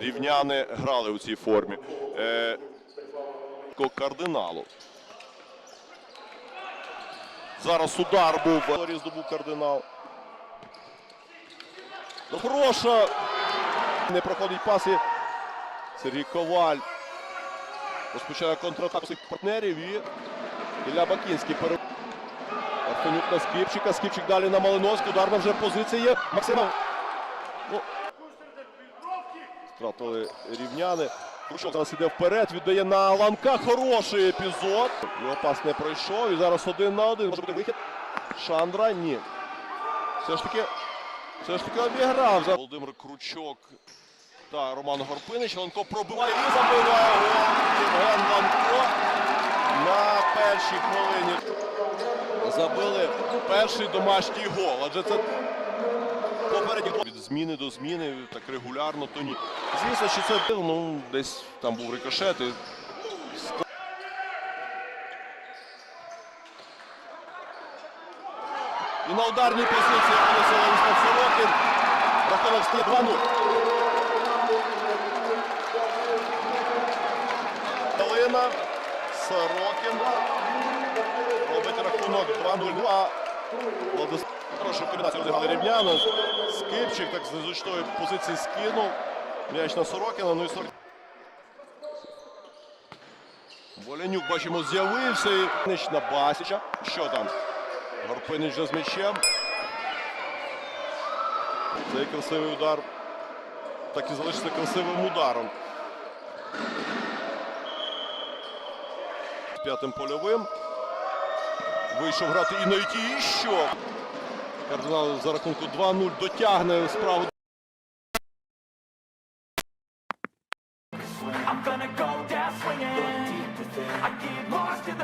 Рівняни грали у цій формі. Е, кардиналу. Зараз удар був. Лорі здобув кардинал. Ну, хороша. Не проходить паси. Сергій Коваль. Розпочинає контратаку своїх партнерів і Ілля Бакінський пере... Арсенюк на Скіпчика. Скіпчик далі на Малиновську. Ударна вже позиція. Максимов. Ну, Втратили рівняни. Крущок зараз іде вперед, віддає на ланка. Хороший епізод. Його пас не пройшов. І зараз один на один. Може бути вихід. Шандра ні. Все ж таки, все ж таки обіграв. Володимир Кручок та Роман Горпинич. Ланко пробиває і забиває. Євген Ланко на першій хвилині. Забили перший домашній гол. Адже це попередній гол. від зміни до зміни так регулярно, то ні. Звісно, що це ну, десь там був рикошет. І... І на ударній позиції опинився Владислав Сорокін. Рахунок стає 2-0. Калина, Сорокін. Рахунок 2-0. А Владислав хорошу комбінацію розіграли рівняно. Скипчик так з незручної позиції скинув. М'яч на Сорокіна. Ну і Сорокін. Волянюк, бачимо, з'явився. І на Басіча. Що там? Горпинич вже з м'ячем. Цей красивий удар. Так і залишиться красивим ударом. П'ятим польовим. Вийшов грати і навіть і що? Кардинал за рахунку 2-0 дотягне справу. I'm gonna go down swinging. I get lost in